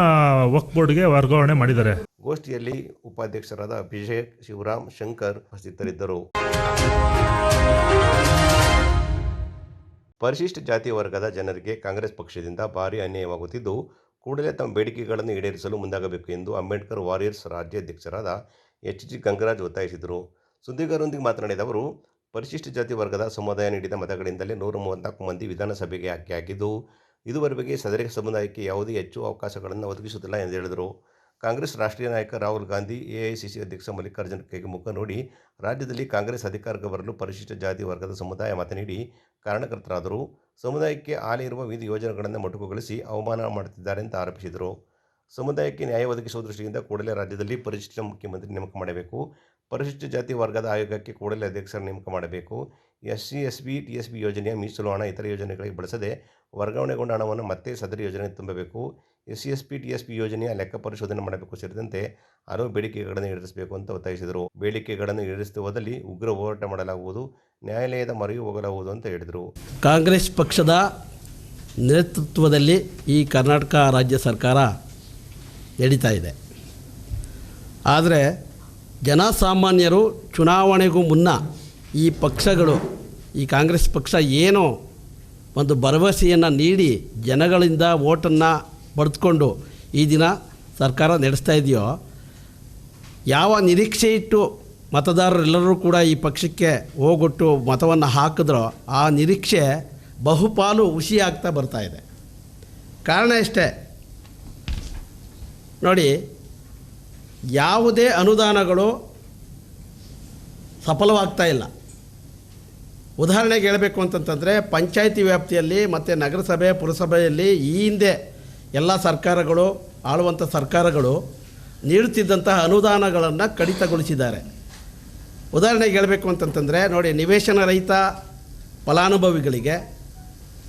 ವಕ್ ಬೋರ್ಡ್ಗೆ ವರ್ಗಾವಣೆ ಮಾಡಿದ್ದಾರೆ.
ಗೋಷ್ಠಿಯಲ್ಲಿ ಉಪಾಧ್ಯಕ್ಷರಾದ ಅಭಿಷೇಕ್ ಶಿವರಾಮ್ ಶಂಕರ್ ಉಪಸ್ಥಿತರಿದ್ದರು. ಪರಿಶಿಷ್ಟ ಜಾತಿ ವರ್ಗದ ಜನರಿಗೆ ಕಾಂಗ್ರೆಸ್ ಪಕ್ಷದಿಂದ ಭಾರೀ ಅನ್ಯಾಯವಾಗುತ್ತಿದ್ದು, ಕೂಡಲೇ ತಮ್ಮ ಬೇಡಿಕೆಗಳನ್ನು ಈಡೇರಿಸಲು ಮುಂದಾಗಬೇಕು ಎಂದು ಅಂಬೇಡ್ಕರ್ ವಾರಿಯರ್ಸ್ ರಾಜ್ಯಾಧ್ಯಕ್ಷರಾದ ಎಚ್ ಜಿ ಗಂಗರಾಜ್ ಒತ್ತಾಯಿಸಿದರು. ಸುದ್ದಿಗಾರರೊಂದಿಗೆ ಮಾತನಾಡಿದ ಅವರು, ಪರಿಶಿಷ್ಟ ಜಾತಿ ವರ್ಗದ ಸಮುದಾಯ ನೀಡಿದ ಮತಗಳಿಂದಲೇ ನೂರ ಮೂವತ್ತ್ನಾಲ್ಕು ಮಂದಿ ವಿಧಾನಸಭೆಗೆ ಆಯ್ಕೆಯಾಗಿದ್ದು, ಇದುವರೆಗೆ ಸದರಿ ಸಮುದಾಯಕ್ಕೆ ಯಾವುದೇ ಹೆಚ್ಚು ಅವಕಾಶಗಳನ್ನು ಒದಗಿಸುತ್ತಿಲ್ಲ ಎಂದು ಹೇಳಿದರು. ಕಾಂಗ್ರೆಸ್ ರಾಷ್ಟ್ರೀಯ ನಾಯಕ ರಾಹುಲ್ ಗಾಂಧಿ, ಎಐಸಿಸಿ ಅಧ್ಯಕ್ಷ ಮಲ್ಲಿಕಾರ್ಜುನ ಖರ್ಗೆ ಮುಖ ನೋಡಿ ರಾಜ್ಯದಲ್ಲಿ ಕಾಂಗ್ರೆಸ್ ಅಧಿಕಾರಕ್ಕೆ ಬರಲು ಪರಿಶಿಷ್ಟ ಜಾತಿ ವರ್ಗದ ಸಮುದಾಯ ಮತ ನೀಡಿ ಕಾರಣಕರ್ತರಾದರು. ಸಮುದಾಯಕ್ಕೆ ಆಲಿರುವ ವಿವಿಧ ಯೋಜನೆಗಳನ್ನು ಮೊಟಕುಗೊಳಿಸಿ ಅವಮಾನ ಮಾಡುತ್ತಿದ್ದಾರೆ ಅಂತ ಆರೋಪಿಸಿದರು. ಸಮುದಾಯಕ್ಕೆ ನ್ಯಾಯ ಒದಗಿಸುವ ದೃಷ್ಟಿಯಿಂದ ಕೂಡಲೇ ರಾಜ್ಯದಲ್ಲಿ ಪರಿಶಿಷ್ಟ ಮುಖ್ಯಮಂತ್ರಿ ನೇಮಕ ಮಾಡಬೇಕು. ಪರಿಶಿಷ್ಟ ಜಾತಿ ವರ್ಗದ ಆಯೋಗಕ್ಕೆ ಕೂಡಲೇ ಅಧ್ಯಕ್ಷರ ನೇಮಕ ಮಾಡಬೇಕು. S C S B T S B ಯೋಜನೆಯ ಮೀಸಲು ಹಣ, ಇತರ ಯೋಜನೆಗಳಿಗೆ ಬಳಸದೆ ವರ್ಗಾವಣೆಗೊಂಡ ಹಣವನ್ನು ಮತ್ತೆ ಸದರಿ ಯೋಜನೆ ತುಂಬಬೇಕು. S C S P T S P ಯೋಜನೆಯ ಲೆಕ್ಕ ಪರಿಶೋಧನೆ ಮಾಡಬೇಕು ಸೇರಿದಂತೆ ಹಲವು ಬೇಡಿಕೆಗಳನ್ನು ಈಡೇರಿಸಬೇಕು ಅಂತ ಒತ್ತಾಯಿಸಿದರು. ಬೇಡಿಕೆಗಳನ್ನು ಈಡೇರಿಸದೆ ಹೋದಲ್ಲಿ ಉಗ್ರ ಹೋರಾಟ ಮಾಡಲಾಗುವುದು, ನ್ಯಾಯಾಲಯದ ಮರೆಯೂ ಹೋಗಲಾಗುವುದು ಅಂತ ಹೇಳಿದರು.
ಕಾಂಗ್ರೆಸ್ ಪಕ್ಷದ ನೇತೃತ್ವದಲ್ಲಿ ಈ ಕರ್ನಾಟಕ ರಾಜ್ಯ ಸರ್ಕಾರ ನಡೀತಾ ಇದೆ. ಆದರೆ ಜನಸಾಮಾನ್ಯರು ಚುನಾವಣೆಗೂ ಮುನ್ನ ಈ ಪಕ್ಷಗಳು, ಈ ಕಾಂಗ್ರೆಸ್ ಪಕ್ಷ ಏನೋ ಒಂದು ಭರವಸೆಯನ್ನು ನೀಡಿ ಜನಗಳಿಂದ ಓಟನ್ನು ಪಡೆದುಕೊಂಡು ಈ ದಿನ ಸರ್ಕಾರ ನಡೆಸ್ತಾ ಇದೆಯೋ, ಯಾವ ನಿರೀಕ್ಷೆ ಇಟ್ಟು ಮತದಾರರೆಲ್ಲರೂ ಕೂಡ ಈ ಪಕ್ಷಕ್ಕೆ ಹೋಗೊಟ್ಟು ಮತವನ್ನು ಹಾಕಿದ್ರೋ, ಆ ನಿರೀಕ್ಷೆ ಬಹುಪಾಲು ಹುಸಿಯಾಗ್ತಾ ಬರ್ತಾ ಇದೆ. ಕಾರಣ ಇಷ್ಟೇ. ನೋಡಿ, ಯಾವುದೇ ಅನುದಾನಗಳು ಸಫಲವಾಗ್ತಾ ಇಲ್ಲ. ಉದಾಹರಣೆಗೆ ಹೇಳಬೇಕು ಅಂತಂತಂದರೆ, ಪಂಚಾಯಿತಿ ವ್ಯಾಪ್ತಿಯಲ್ಲಿ ಮತ್ತು ನಗರಸಭೆ, ಪುರಸಭೆಯಲ್ಲಿ ಈ ಹಿಂದೆ ಎಲ್ಲ ಸರ್ಕಾರಗಳು ಆಳುವಂಥ ಸರ್ಕಾರಗಳು ನೀಡುತ್ತಿದ್ದಂತಹ ಅನುದಾನಗಳನ್ನು ಕಡಿತಗೊಳಿಸಿದ್ದಾರೆ. ಉದಾಹರಣೆಗೆ ಹೇಳಬೇಕು ಅಂತಂತಂದರೆ, ನೋಡಿ, ನಿವೇಶನ ರಹಿತ ಫಲಾನುಭವಿಗಳಿಗೆ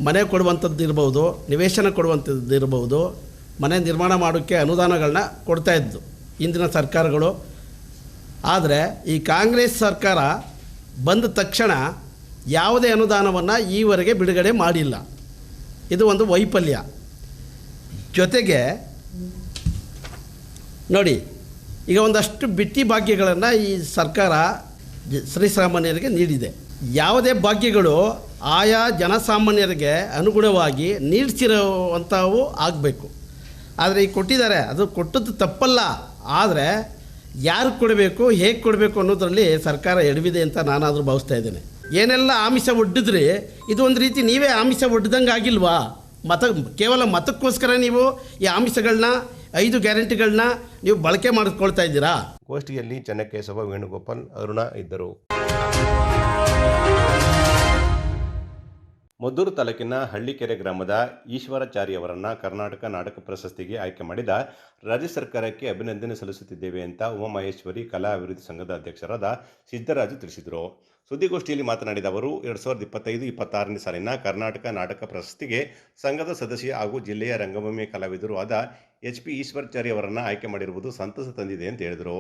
ಮನೆ ಕೊಡುವಂಥದ್ದು ಇರ್ಬೋದು, ನಿವೇಶನ ಕೊಡುವಂಥದ್ದು ಇರ್ಬೋದು, ಮನೆ ನಿರ್ಮಾಣ ಮಾಡೋಕ್ಕೆ ಅನುದಾನಗಳನ್ನ ಕೊಡ್ತಾ ಇದ್ದು ಇಂದಿನ ಸರ್ಕಾರಗಳು. ಆದರೆ ಈ ಕಾಂಗ್ರೆಸ್ ಸರ್ಕಾರ ಬಂದ ತಕ್ಷಣ ಯಾವುದೇ ಅನುದಾನವನ್ನು ಈವರೆಗೆ ಬಿಡುಗಡೆ ಮಾಡಿಲ್ಲ. ಇದು ಒಂದು ವೈಫಲ್ಯ. ಜೊತೆಗೆ ನೋಡಿ, ಈಗ ಒಂದಷ್ಟು ಬಿಟ್ಟಿ ಭಾಗ್ಯಗಳನ್ನು ಈ ಸರ್ಕಾರ ಶ್ರೀಸಾಮಾನ್ಯರಿಗೆ ನೀಡಿದೆ. ಯಾವುದೇ ಭಾಗ್ಯಗಳು ಆಯಾ ಜನಸಾಮಾನ್ಯರಿಗೆ ಅನುಗುಣವಾಗಿ ನೀಡ್ಸಿರುವಂಥವು ಆಗಬೇಕು. ಆದರೆ ಈಗ ಕೊಟ್ಟಿದ್ದಾರೆ, ಅದು ಕೊಟ್ಟದ್ದು ತಪ್ಪಲ್ಲ. ಆದರೆ ಯಾರು ಕೊಡಬೇಕು, ಹೇಗೆ ಕೊಡಬೇಕು ಅನ್ನೋದರಲ್ಲಿ ಸರ್ಕಾರ ಎಡವಿದೆ ಅಂತ ನಾನಾದರೂ ಭಾವಿಸ್ತಾ ಇದ್ದೇನೆ. ಏನೆಲ್ಲ ಆಮಿಷ ಒಡ್ಡಿದ್ರಿ, ಇದು ಒಂದು ರೀತಿ ನೀವೇ ಆಮಿಷ ಒಡ್ದಂಗೆ ಆಗಿಲ್ವಾ ಮತ, ಕೇವಲ ಮತಕ್ಕೋಸ್ಕರ ನೀವು ಈ ಆಮಿಷಗಳನ್ನ ಐದು ಗ್ಯಾರಂಟಿಗಳನ್ನ ನೀವು ಬಳಕೆ ಮಾಡಿಕೊಳ್ತಾ ಇದ್ದೀರಾ?
ಗೋಷ್ಠಿಯಲ್ಲಿ ಚೆನ್ನಕೇಶವ, ವೇಣುಗೋಪಾಲ್, ಅರುಣ ಇದ್ದರು. ಮದ್ದೂರು ತಾಲೂಕಿನ ಹಳ್ಳಿಕೆರೆ ಗ್ರಾಮದ ಈಶ್ವರಾಚಾರಿ ಅವರನ್ನ ಕರ್ನಾಟಕ ನಾಟಕ ಪ್ರಶಸ್ತಿಗೆ ಆಯ್ಕೆ ಮಾಡಿದ ರಾಜ್ಯ ಸರ್ಕಾರಕ್ಕೆ ಅಭಿನಂದನೆ ಸಲ್ಲಿಸುತ್ತಿದ್ದೇವೆ ಅಂತ ಉಮಾಮಹೇಶ್ವರಿ ಕಲಾ ಅಭಿವೃದ್ಧಿ ಸಂಘದ ಅಧ್ಯಕ್ಷರಾದ ಸಿದ್ದರಾಜು ತಿಳಿಸಿದರು. ಸುದ್ದಿಗೋಷ್ಠಿಯಲ್ಲಿ ಮಾತನಾಡಿದ ಅವರು, ಎರಡು ಸಾವಿರದ ಇಪ್ಪತ್ತೈದು, ಇಪ್ಪತ್ತಾರನೇ ಸಾಲಿನ ಕರ್ನಾಟಕ ನಾಟಕ ಪ್ರಶಸ್ತಿಗೆ ಸಂಘದ ಸದಸ್ಯ ಹಾಗೂ ಜಿಲ್ಲೆಯ ರಂಗಭೂಮಿ ಕಲಾವಿದರು ಆದ ಎಚ್ ಪಿ ಈಶ್ವರಾಚಾರಿ ಅವರನ್ನು ಆಯ್ಕೆ ಮಾಡಿರುವುದು ಸಂತಸ ತಂದಿದೆ ಅಂತ ಹೇಳಿದರು.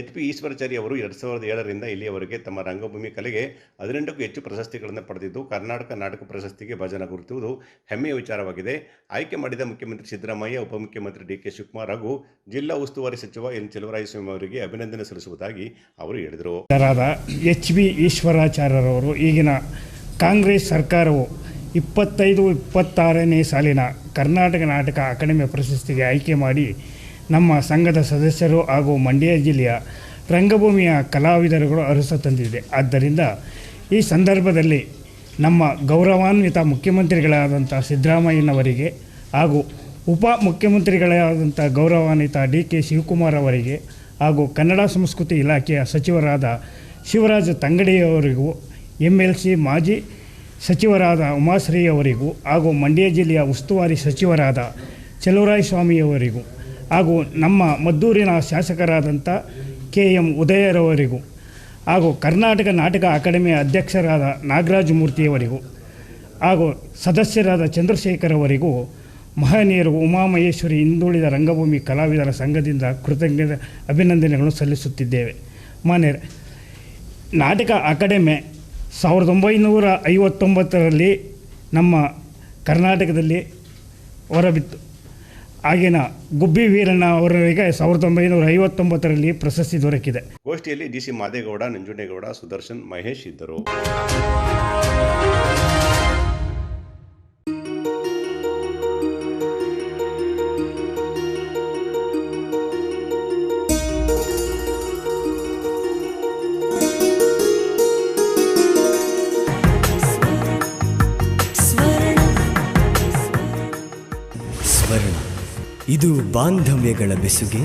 ಎಚ್ ಪಿ ಈಶ್ವರಾಚಾರ್ಯ ಅವರು ಎರಡು ಸಾವಿರದ ಏಳರಿಂದ ಇಲ್ಲಿಯವರೆಗೆ ತಮ್ಮ ರಂಗಭೂಮಿ ಕಲೆಗೆ ಹದಿನೆಂಟಕ್ಕೂ ಹೆಚ್ಚು ಪ್ರಶಸ್ತಿಗಳನ್ನು ಪಡೆದಿದ್ದು, ಕರ್ನಾಟಕ ನಾಟಕ ಪ್ರಶಸ್ತಿಗೆ ಭಾಜನಗೊಳಿಸುವುದು ಹೆಮ್ಮೆಯ ವಿಚಾರವಾಗಿದೆ. ಆಯ್ಕೆ ಮಾಡಿದ ಮುಖ್ಯಮಂತ್ರಿ ಸಿದ್ದರಾಮಯ್ಯ, ಉಪಮುಖ್ಯಮಂತ್ರಿ ಡಿ ಕೆ ಶಿವಕುಮಾರ್ ಹಾಗೂ ಜಿಲ್ಲಾ ಉಸ್ತುವಾರಿ ಸಚಿವ ಎನ್ ಚೆಲುವರಾಯಸ್ವಾಮಿ ಅವರಿಗೆ ಅಭಿನಂದನೆ ಸಲ್ಲಿಸುವುದಾಗಿ ಅವರು ಹೇಳಿದರು.
ಎಚ್ ಬಿ ಈಶ್ವರಾಚಾರ್ಯರವರು ಈಗಿನ ಕಾಂಗ್ರೆಸ್ ಸರ್ಕಾರವು ಇಪ್ಪತ್ತೈದು, ಇಪ್ಪತ್ತಾರನೇ ಸಾಲಿನ ಕರ್ನಾಟಕ ನಾಟಕ ಅಕಾಡೆಮಿ ಪ್ರಶಸ್ತಿಗೆ ಆಯ್ಕೆ ಮಾಡಿ ನಮ್ಮ ಸಂಘದ ಸದಸ್ಯರು ಹಾಗೂ ಮಂಡ್ಯ ಜಿಲ್ಲೆಯ ರಂಗಭೂಮಿಯ ಕಲಾವಿದರುಗಳು ಅರಸ ತಂದಿದೆ. ಆದ್ದರಿಂದ ಈ ಸಂದರ್ಭದಲ್ಲಿ ನಮ್ಮ ಗೌರವಾನ್ವಿತ ಮುಖ್ಯಮಂತ್ರಿಗಳಾದಂಥ ಸಿದ್ದರಾಮಯ್ಯನವರಿಗೆ ಹಾಗೂ ಉಪ ಮುಖ್ಯಮಂತ್ರಿಗಳಾದಂಥ ಗೌರವಾನ್ವಿತ ಡಿ ಕೆ ಶಿವಕುಮಾರ್ ಅವರಿಗೆ ಹಾಗೂ ಕನ್ನಡ ಸಂಸ್ಕೃತಿ ಇಲಾಖೆಯ ಸಚಿವರಾದ ಶಿವರಾಜ ತಂಗಡಿಯವರಿಗೂ ಎಂ ಎಲ್ ಸಿ ಮಾಜಿ ಸಚಿವರಾದ ಉಮಾಶ್ರೀ ಅವರಿಗೂ ಹಾಗೂ ಮಂಡ್ಯ ಜಿಲ್ಲೆಯ ಉಸ್ತುವಾರಿ ಸಚಿವರಾದ ಚೆಲುವರಾಯ ಸ್ವಾಮಿಯವರಿಗೂ ಹಾಗೂ ನಮ್ಮ ಮದ್ದೂರಿನ ಶಾಸಕರಾದಂಥ ಕೆ ಎಂ ಉದಯರವರಿಗೂ ಹಾಗೂ ಕರ್ನಾಟಕ ನಾಟಕ ಅಕಾಡೆಮಿಯ ಅಧ್ಯಕ್ಷರಾದ ನಾಗರಾಜ ಮೂರ್ತಿಯವರಿಗೂ ಹಾಗೂ ಸದಸ್ಯರಾದ ಚಂದ್ರಶೇಖರ್ ಅವರಿಗೂ ಮಹನೀಯರು ಉಮಾಮಹೇಶ್ವರಿ ಹಿಂದುಳಿದ ರಂಗಭೂಮಿ ಕಲಾವಿದರ ಸಂಘದಿಂದ ಕೃತಜ್ಞತೆ ಅಭಿನಂದನೆಗಳನ್ನು ಸಲ್ಲಿಸುತ್ತಿದ್ದೇವೆ. ಮಾನ್ಯರೇ, ನಾಟಕ ಅಕಾಡೆಮಿ ಸಾವಿರದ ಒಂಬೈನೂರ ಐವತ್ತೊಂಬತ್ತರಲ್ಲಿ ನಮ್ಮ ಕರ್ನಾಟಕದಲ್ಲಿ ಹೊರಬಿತ್ತು. ಆಗಿನ ಗುಬ್ಬಿ ವೀರಣ್ಣ ಅವರಿಗೆ ಸಾವಿರದ ಒಂಬೈನೂರ ಐವತ್ತೊಂಬತ್ತರಲ್ಲಿ ಪ್ರಶಸ್ತಿ ದೊರಕಿದೆ.
ಗೋಷ್ಠಿಯಲ್ಲಿ ಡಿಸಿ ಮಾದೇಗೌಡ, ನಂಜುಂಡೇಗೌಡ, ಸುದರ್ಶನ್, ಮಹೇಶ್ ಇದ್ದರು.
ಬಾಂಧವ್ಯಗಳ ಬೆಸುಗೆ